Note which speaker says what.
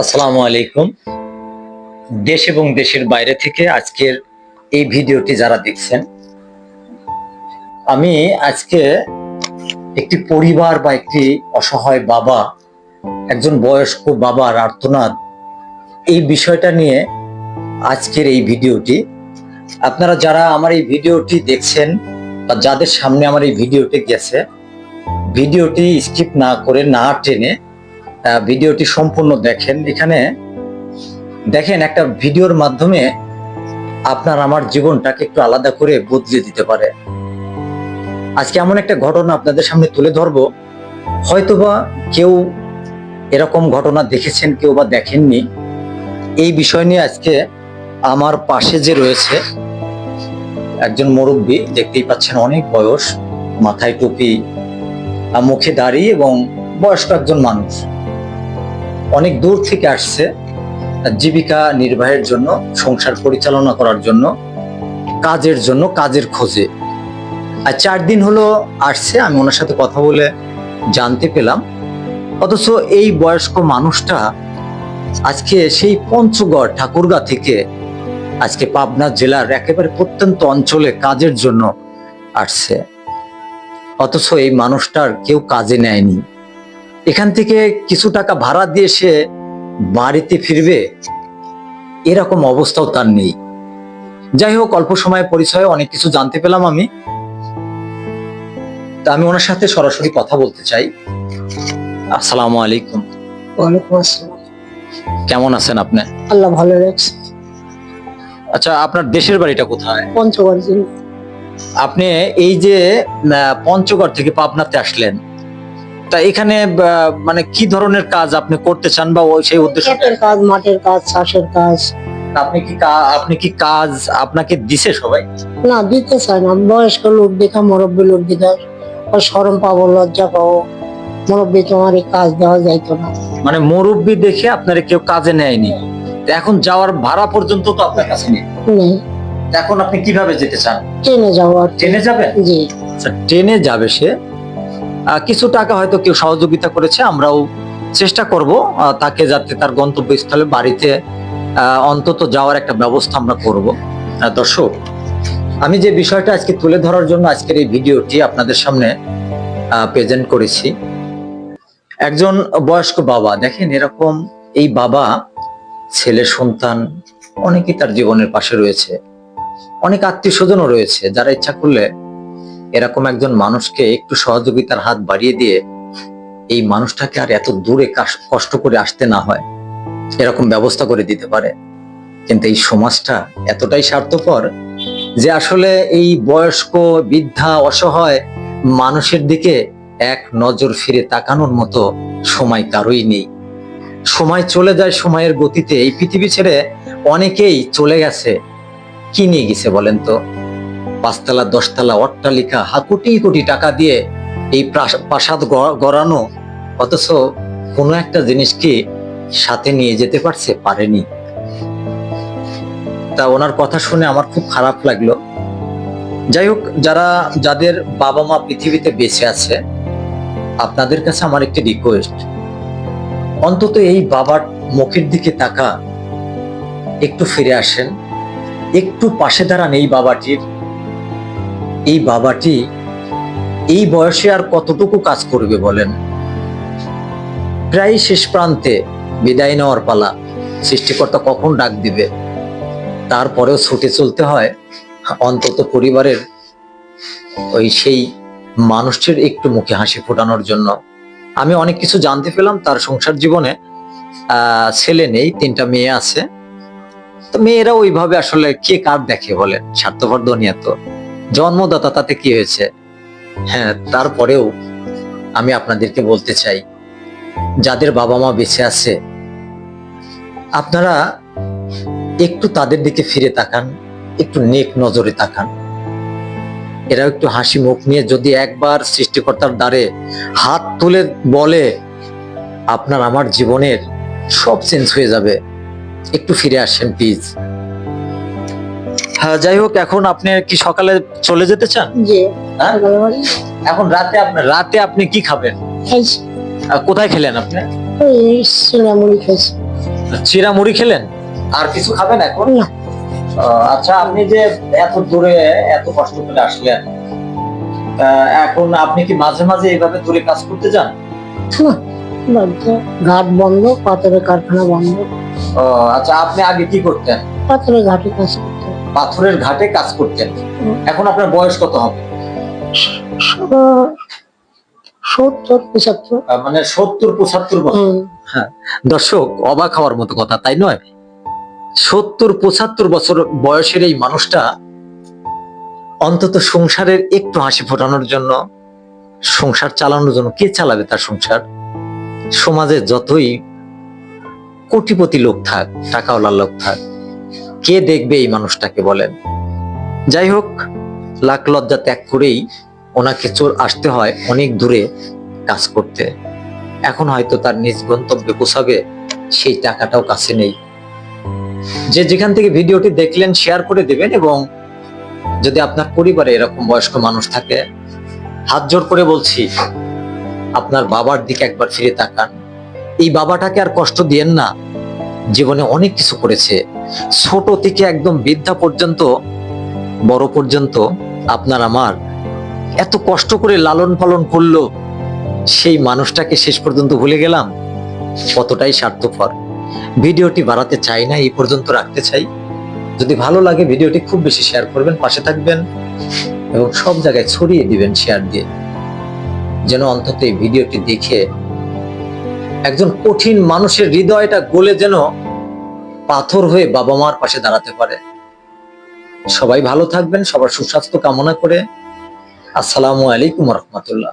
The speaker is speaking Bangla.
Speaker 1: আসসালামু আলাইকুম। দেশ এবং দেশের বাইরে থেকে আজকের এই ভিডিওটি যারা দেখছেন, আমি আজকে একটি পরিবার বা একটি অসহায় বাবা, একজন বয়স্ক বাবার আর্তনাদ এই বিষয়টা নিয়ে আজকের এই ভিডিওটি। আপনারা যারা আমার এই ভিডিওটি দেখছেন বা যাদের সামনে আমার এই ভিডিওটি গেছে, ভিডিওটি স্কিপ না করে না টেনে ভিডিওটি সম্পূর্ণ দেখেন। এখানে দেখেন, একটা ভিডিওর মাধ্যমে আপনার আমার জীবনটাকে একটু আলাদা করে বদলে দিতে পারে। আজকে এমন একটা ঘটনা আপনাদের সামনে তুলে ধরবো। হয়তোবা কেউ এরকম ঘটনা দেখেছেন, কেউ বা দেখেননি। এই বিষয় নিয়ে আজকে আমার পাশে যে রয়েছে একজন মুরব্বী, দেখতেই পাচ্ছেন অনেক বয়স, মাথায় টুপি মুখে দাড়ি এবং বয়স্ক একজন মানুষ। অনেক দূর থেকে আসছে জীবিকা নির্বাহের জন্য, সংসার পরিচালনা করার জন্য, কাজের জন্য, কাজের খোঁজে। আর চার দিন হলো আসছে, আমি ওনার সাথে কথা বলে জানতে পেলাম। অথচ এই বয়স্ক মানুষটা আজকে সেই পঞ্চগড় ঠাকুরগা থেকে আজকে পাবনা জেলার একেবারে প্রত্যন্ত অঞ্চলে কাজের জন্য আসছে। অথচ এই মানুষটার কেউ কাজে নেয়নি। এখান থেকে কিছু টাকা ভাড়া দিয়ে সে বাড়িতে ফিরবে এরকম অবস্থাও তার নেই। যাই হোক অল্প সময় পরিচয়ে অনেক কিছু জানতে পেলাম আমি। তা আমি ওনার সাথে সরাসরি কথা বলতে চাই। আসসালামু আলাইকুম।
Speaker 2: ওয়ালাইকুম আসসালাম।
Speaker 1: কেমন আছেন আপনি?
Speaker 2: আল্লাহ ভালো রাখছে।
Speaker 1: আচ্ছা আপনার দেশের বাড়িটা কোথায়?
Speaker 2: পঞ্চগড়
Speaker 1: আপনি এই যে পঞ্চগড় থেকে পাবনাতে আসলেন তা এখানে মানে কি ধরনের কাজ আপনি করতে চান বা ওই সেই উদ্দেশ্যে?
Speaker 2: কাজ মাঠের কাজ চাষের কাজ।
Speaker 1: আপনি কি আপনি কি কাজ আপনাকে দিছে সবাই?
Speaker 2: না দিতে চায় না। বয়স্ক লোক দেখা মুরব্বী লোক দেখা ও সরম পাবো লজ্জা পাবো। মুরব্বী তোমার কাজ দেওয়া যাইতো না।
Speaker 1: মানে মুরব্বী দেখে আপনার কেউ কাজে নেয়নি। তো এখন যাওয়ার ভাড়া পর্যন্ত তো আপনার কাছে নেই। এখন আপনি কীভাবে যেতে চান?
Speaker 2: ট্রেনে যাব আর
Speaker 1: ট্রেনে যাবেন?
Speaker 2: জি।
Speaker 1: আচ্ছা, ট্রেনে যাবে সে। কিছু টাকা হয়তো কেউ সহযোগিতা করেছে, আমরাও চেষ্টা করব তাকে যাতে তার গন্তব্যস্থলে, বাড়িতে অন্তত যাওয়ার একটা ব্যবস্থা আমরা করব। দর্শক, আমি যে বিষয়টা আজকে তুলে ধরার জন্য আজকের এই ভিডিওটি আপনাদের সামনে প্রেজেন্ট করেছি। একজন বয়স্ক বাবা, দেখেন এরকম এই বাবা, ছেলে, সন্তান, অনেকেই তার জীবনের পাশে রয়েছে। অনেক আত্মীয় স্বজনও রয়েছে, যারা ইচ্ছা করলে এরকম একজন মানুষকে একটু সহযোগিতার হাত বাড়িয়ে দিয়ে এই মানুষটাকে আর এত দূরে কষ্ট করে আসতে না হয়, এরকম ব্যবস্থা করে দিতে পারে। কিন্তু এই সমাজটা এতটাই স্বার্থপর যে আসলে এই বয়স্ক, বৃদ্ধা, অসহায় মানুষের দিকে এক নজর ফিরে তাকানোর মতো সময় কারোই নেই। সময় চলে যায় সময়ের গতিতে। এই পৃথিবী ছেড়ে অনেকেই চলে গেছে। কি নিয়ে গেছে বলেন তো? পাঁচতলা, দশতলা অট্টালিকা হা কোটি কোটি টাকা দিয়ে এই প্রাসাদ গড়ানো, অথচ কোনো একটা জিনিসকে সাথে নিয়ে যেতে পারছে, পারেনি। তা ওনার কথা শুনে আমার খুব খারাপ লাগল। যাই হোক, যারা, যাদের বাবা মা পৃথিবীতে বেঁচে আছে, আপনাদের কাছে আমার একটি রিকোয়েস্ট অন্তত এই বাবার মুখের দিকে তাকা, একটু ফিরে আসেন, একটু পাশে দাঁড়ান এই বাবাটির। এই বাবাটি এই বয়সে আর কতটুকু কাজ করবে বলেন? প্রায় শেষ প্রান্তে বিদায় নেওয়ার পালা সৃষ্টিকর্তা কখন ডাক দিবে? তারপরেও ছুটে চলতে হয় অন্তত পরিবারের ওই সেই মানুষটির একটু মুখে হাসি ফোটানোর জন্য। আমি অনেক কিছু জানতে পেলাম, তার সংসার জীবনে ছেলে নেই, তিনটা মেয়ে আছে। তো মেয়েরা ওইভাবে আসলে কে কার দেখে বলে স্বার্থপর দুনিয়া তো। জন্মদাতা তাতে কি হয়েছে? হ্যাঁ তারপরেও আমি আপনাদেরকে বলতে চাই, যাদের বাবা মা বেঁচে আছে, আপনারা একটু তাদের দিকে ফিরে তাকান, একটু নেক নজরে তাকান। এরা একটু হাসি মুখ নিয়ে যদি একবার সৃষ্টিকর্তার দ্বারে হাত তুলে বলে, আপনার আমার জীবনের সব চেঞ্জ হয়ে যাবে, একটু ফিরে আসেন প্লিজ। যাই হোক এখন আপনি কি সকালে চলে যেতে চান? হ্যাঁ? এখন রাতে আপনি রাতে আপনি কি খাবেন? কোথায় খেলেন আপনি?
Speaker 2: ওই সিঙ্গামুড়ি খাইছি
Speaker 1: চিরা মুড়ি খেলেন? আর কিছু খাবেন এখন? আচ্ছা আপনি যে এত দূরে এত কষ্ট করে আসলেন এখন আপনি কি মাঝে মাঝে এইভাবে দূরে কাজ করতে যান
Speaker 2: ঘাট বন্ধ পাথরের কারখানা বন্ধ।
Speaker 1: আচ্ছা আপনি আগে কি করতেন?
Speaker 2: পাথরের ঘাটে কাজ করতে
Speaker 1: পাথরের ঘাটে কাজ করতেন। এখন আপনার বয়স কত হবে?
Speaker 2: সত্তর পঁচাত্তর।
Speaker 1: মানে সত্তর পঁচাত্তর বছর।
Speaker 2: হুম,
Speaker 1: দর্শক অবাক হওয়ার মতো কথা তাই নয়? সত্তর পঁচাত্তর বছর বয়সের এই মানুষটা অন্তত সংসারের একটু হাসি ফোটানোর জন্য সংসার চালানোর জন্য কে চালাবে তার সংসার? সমাজে যতই কোটিপতি লোক থাক টাকাওয়ালা লোক থাক কে দেখবে এই মানুষটাকে বলেন? যাই হোক, লাখ লজ্জা ত্যাগ করেই ওনাকে চোর আসতে হয় অনেক দূরে কাজ করতে। এখন হয়তো তার নিজ গন্তব্যে পৌঁছাবে, সেই টাকাটাও কাছে নেই। যে যেখান থেকে ভিডিওটি দেখলেন শেয়ার করে দেবেন এবং যদি আপনার পরিবারে এরকম বয়স্ক মানুষ থাকে, হাত জোর করে বলছি, আপনার বাবার দিকে একবার ফিরে তাকান। এই বাবাটাকে আর কষ্ট দিয়েন না। জীবনে অনেক কিছু করেছে। ছোট থেকে একদম বৃদ্ধা পর্যন্ত, বড় পর্যন্ত আপনার আমার এত কষ্ট করে লালন পালন করল, সেই মানুষটাকে শেষ পর্যন্ত ভুলে গেলাম? কতটাই স্বার্থপর। ভিডিওটি বাড়াতে চাই না, এই পর্যন্ত রাখতে চাই। যদি ভালো লাগে ভিডিওটি খুব বেশি শেয়ার করবেন, পাশে থাকবেন এবং সব জায়গায় ছড়িয়ে দিবেন শেয়ার দিয়ে। যেন অন্তত এই ভিডিওটি দেখে একজন কঠিন মানুষের হৃদয়টা গলে যেন পাথর হয়ে বাবা মার পাশে দাঁড়াতে পারে। সবাই ভালো থাকবেন, সবার সুস্বাস্থ্য কামনা করে। আসসালামু আলাইকুম রহমতুল্লাহ।